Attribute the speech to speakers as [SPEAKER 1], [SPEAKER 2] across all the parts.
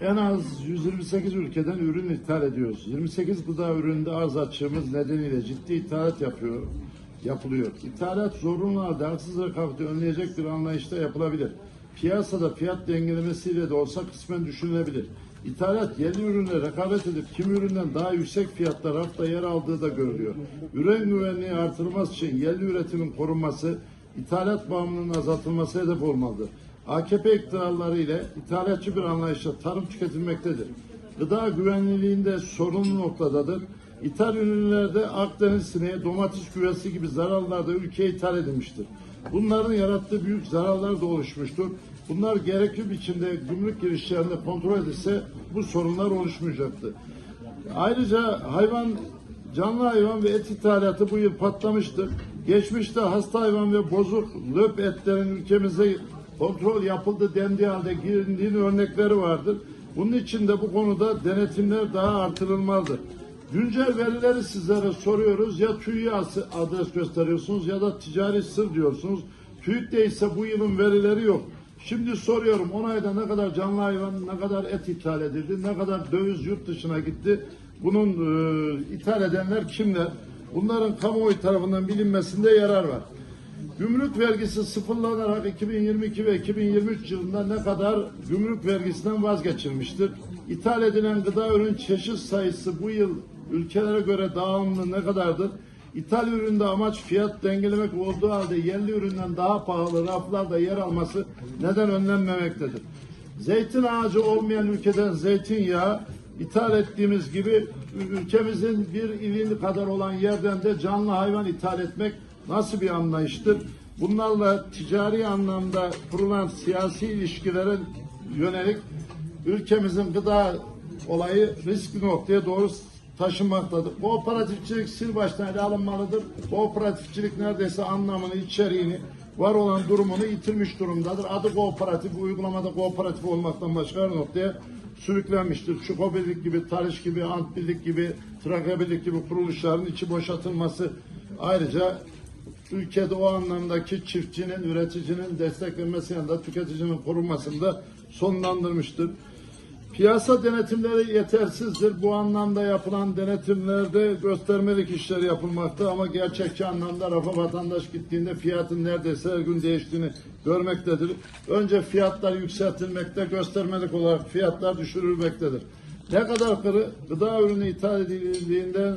[SPEAKER 1] en az 128 ülkeden ürün ithal ediyoruz. 28 gıda ürününde arz açığımız nedeniyle ciddi ithalat yapıyor, yapılıyor. İthalat zorunlu haksız rekabeti önleyecek bir anlayışta yapılabilir. Piyasada fiyat dengelemesiyle de olsa kısmen düşünülebilir. İthalat yerli ürünle rekabet edip kimi üründen daha yüksek fiyatlar rafta yer aldığı da görülüyor. Ürün güvenliği artırılması için yerli üretimin korunması, ithalat bağımlılığının azaltılması hedef olmalıdır. AKP iktidarları ile ithalatçı bir anlayışla tarım tüketilmektedir. Gıda güvenliğinde sorunlu noktadadır. İthal ürünlerde Akdeniz sineği, domates güvesi gibi zararlar da ülkeye ithal edilmiştir. Bunların yarattığı büyük zararlar da oluşmuştur. Bunlar gerekli biçimde gümrük girişlerinde kontrol edilse bu sorunlar oluşmayacaktı. Ayrıca hayvan, canlı hayvan ve et ithalatı bu yıl patlamıştır. Geçmişte hasta hayvan ve bozuk löp etlerin ülkemize kontrol yapıldı dendiği halde girildiğin örnekleri vardır. Bunun için de bu konuda denetimler daha artırılmalıdır. Güncel verileri sizlere soruyoruz. Ya TÜİ'ye adres gösteriyorsunuz ya da ticari sır diyorsunuz. TÜİK'te ise bu yılın verileri yok. Şimdi soruyorum 10 ayda ne kadar canlı hayvan, ne kadar et ithal edildi, ne kadar döviz yurt dışına gitti. Bunun e, ithal edenler kimler? Bunların kamuoyu tarafından bilinmesinde yarar var. Gümrük vergisi sıfırlanarak 2022 ve 2023 yılında ne kadar gümrük vergisinden vazgeçilmiştir? İthal edilen gıda ürün çeşit sayısı bu yıl ülkelere göre dağılımlı ne kadardır? İthal üründe amaç fiyat dengelemek olduğu halde yerli üründen daha pahalı raflarda yer alması neden önlenmemektedir? Zeytin ağacı olmayan ülkeden zeytinyağı ithal ettiğimiz gibi ülkemizin bir ilin kadar olan yerden de canlı hayvan ithal etmek nasıl bir anlayıştır? Bunlarla ticari anlamda kurulan siyasi ilişkilere yönelik ülkemizin gıda olayı riskli noktaya doğru taşınmaktadır. Kooperatifçilik sil baştan ele alınmalıdır. Kooperatifçilik neredeyse anlamını, içeriğini, var olan durumunu yitirmiş durumdadır. Adı kooperatif, uygulamada kooperatif olmaktan başka her noktaya sürüklenmiştir. Çukobillik gibi, Tarış gibi, Antbillik gibi, Trakyabillik gibi kuruluşların içi boşaltılması ayrıca ülkede o anlamdaki çiftçinin, üreticinin desteklenmesi yanında tüketicinin korunmasında sonlandırmıştır. Piyasa denetimleri yetersizdir. Bu anlamda yapılan denetimlerde göstermelik işler yapılmakta ama gerçekçi anlamda rafa vatandaş gittiğinde fiyatın neredeyse her gün değiştiğini görmektedir. Önce fiyatlar yükseltilmekte, göstermelik olarak fiyatlar düşürülmektedir. Ne kadar gıda ürünü ithal edildiğinde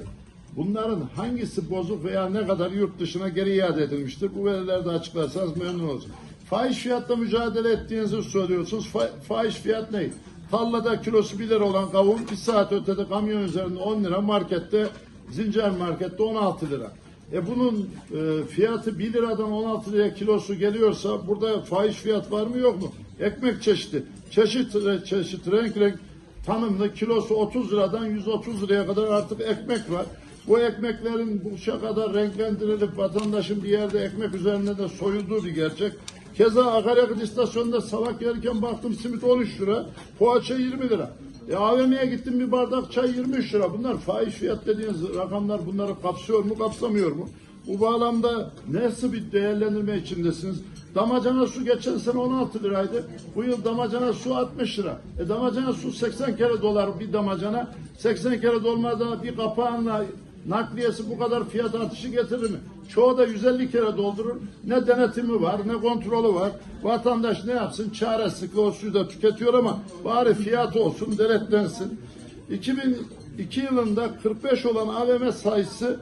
[SPEAKER 1] bunların hangisi bozuk veya ne kadar yurt dışına geri iade edilmiştir? Bu verileri de açıklarsanız memnun oluruz. Fahiş fiyatla mücadele ettiğinizi söylüyorsunuz. Fa fahiş fiyat ne? Tarlada kilosu 1 lira olan kavun bir saat ötede kamyon üzerinde 10 lira markette zincir markette 16 lira. E bunun e, fiyatı 1 liradan 16 liraya kilosu geliyorsa burada fahiş fiyat var mı yok mu? Ekmek çeşidi, çeşit çeşit renk renk tanımlı kilosu 30 liradan 130 liraya kadar artık ekmek var. Bu ekmeklerin bu kadar renklendirilip vatandaşın bir yerde ekmek üzerinde de soyulduğu bir gerçek. Keza akaryakıt istasyonunda sabah gelirken baktım simit 13 lira, poğaça 20 lira. E AVM'ye gittim bir bardak çay 23 lira. Bunlar fahiş fiyat dediğiniz rakamlar bunları kapsıyor mu kapsamıyor mu? Bu bağlamda nasıl bir değerlendirme içindesiniz? Damacana su geçen sene 16 liraydı. Bu yıl damacana su 60 lira. E damacana su 80 kere dolar bir damacana. 80 kere dolmadan bir kapağınla nakliyesi bu kadar fiyat artışı getirir mi? Çoğu da 150 kere doldurur. Ne denetimi var, ne kontrolü var. Vatandaş ne yapsın? Çaresizlikle o suyu da tüketiyor ama bari fiyat olsun, denetlensin. 2002 yılında 45 olan AVM sayısı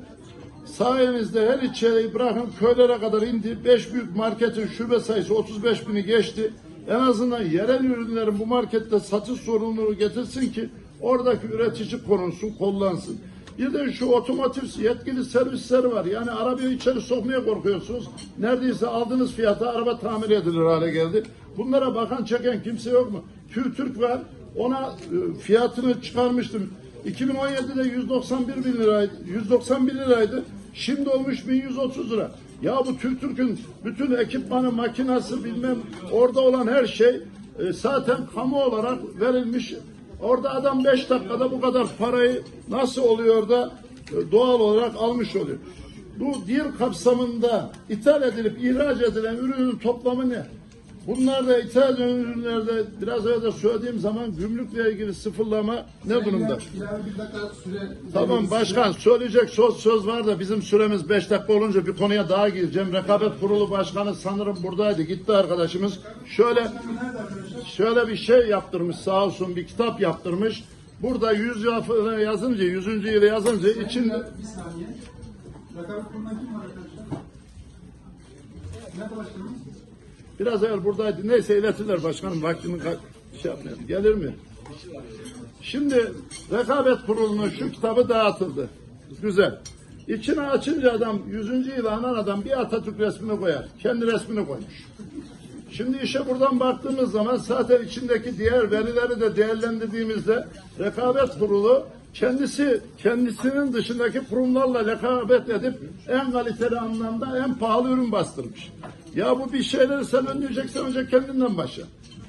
[SPEAKER 1] sayenizde her ilçeyi bırakın köylere kadar indi. 5 büyük marketin şube sayısı 35 bini geçti. En azından yerel ürünlerin bu markette satış sorumluluğu getirsin ki oradaki üretici korunsun, kollansın. Bir de şu otomotiv yetkili servisleri var. Yani arabayı içeri sokmaya korkuyorsunuz. Neredeyse aldığınız fiyata araba tamir edilir hale geldi. Bunlara bakan çeken kimse yok mu? Türk var. Ona e, fiyatını çıkarmıştım. 2017'de 191 bin liraydı. 191 liraydı. Şimdi olmuş 1130 lira. Ya bu Türk'ün bütün ekipmanı, makinası bilmem orada olan her şey e, zaten kamu olarak verilmiş Orada adam 5 dakikada bu kadar parayı nasıl oluyor da e, doğal olarak almış oluyor. Bu deal kapsamında ithal edilip ihraç edilen ürünün toplamı ne? Bunlar da ithal ürünlerde biraz önce söylediğim zaman gümrükle ilgili sıfırlama ne durumda? Tamam başkan söyleyecek söz, söz var da bizim süremiz 5 dakika olunca bir konuya daha gireceğim. Rekabet Kurulu Başkanı sanırım buradaydı. Gitti arkadaşımız. Şöyle şöyle bir şey yaptırmış sağ olsun bir kitap yaptırmış. Burada 100 yıl yazınca 100. yılı yazınca içinde
[SPEAKER 2] Bir saniye. Rekabet kurulundan kim var arkadaşlar? Nerede başkanım?
[SPEAKER 1] Biraz evvel buradaydı. Neyse iletirler başkanım vaktini şey yapmayalım. Gelir mi? Şimdi rekabet kurulunun şu kitabı dağıtıldı. Güzel. İçine açınca adam 100. yılı anan adam bir Atatürk resmini koyar. Kendi resmini koymuş. Şimdi işe buradan baktığımız zaman zaten içindeki diğer verileri de değerlendirdiğimizde rekabet kurulu kendisi kendisinin dışındaki kurumlarla rekabet edip en kaliteli anlamda en pahalı ürün bastırmış. Ya bu bir şeyleri sen önleyeceksen önce kendinden başla.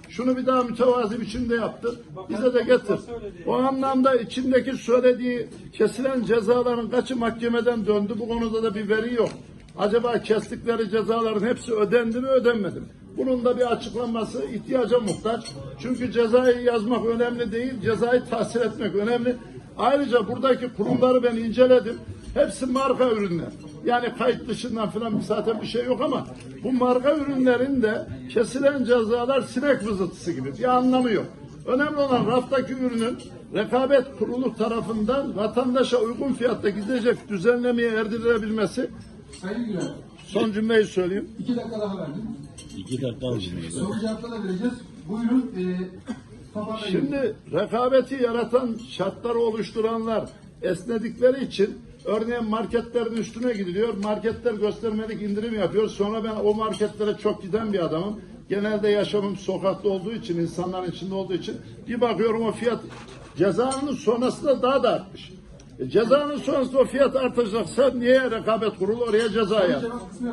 [SPEAKER 1] Şunu bir daha mütevazi biçimde yaptır. Bize de getir. O anlamda içindeki söylediği kesilen cezaların kaçı mahkemeden döndü? Bu konuda da bir veri yok. Acaba kestikleri cezaların hepsi ödendi mi ödenmedi mi? Bunun da bir açıklanması ihtiyaca muhtaç. Çünkü cezayı yazmak önemli değil, cezayı tahsil etmek önemli. Ayrıca buradaki kurumları ben inceledim. Hepsi marka ürünler. Yani kayıt dışından falan zaten bir şey yok ama bu marka ürünlerin de kesilen cezalar sinek vızıltısı gibi bir anlamı yok. Önemli olan raftaki ürünün rekabet kurulu tarafından vatandaşa uygun fiyatta gidecek düzenlemeye erdirilebilmesi.
[SPEAKER 2] Sayın Güler,
[SPEAKER 1] Son cümleyi söyleyeyim.
[SPEAKER 2] iki dakika daha verdim.
[SPEAKER 3] İki dakika aldım.
[SPEAKER 2] Soru cevapta da vereceğiz. Buyurun. E, toparlayın.
[SPEAKER 1] Şimdi rekabeti yaratan şartları oluşturanlar esnedikleri için örneğin marketlerin üstüne gidiliyor. Marketler göstermelik indirim yapıyor. Sonra ben o marketlere çok giden bir adamım. Genelde yaşamım sokakta olduğu için, insanların içinde olduğu için bir bakıyorum o fiyat cezanın sonrasında daha da artmış. E, cezanın sonrasında o fiyat artacaksa niye rekabet kurulu oraya ceza
[SPEAKER 2] kısmı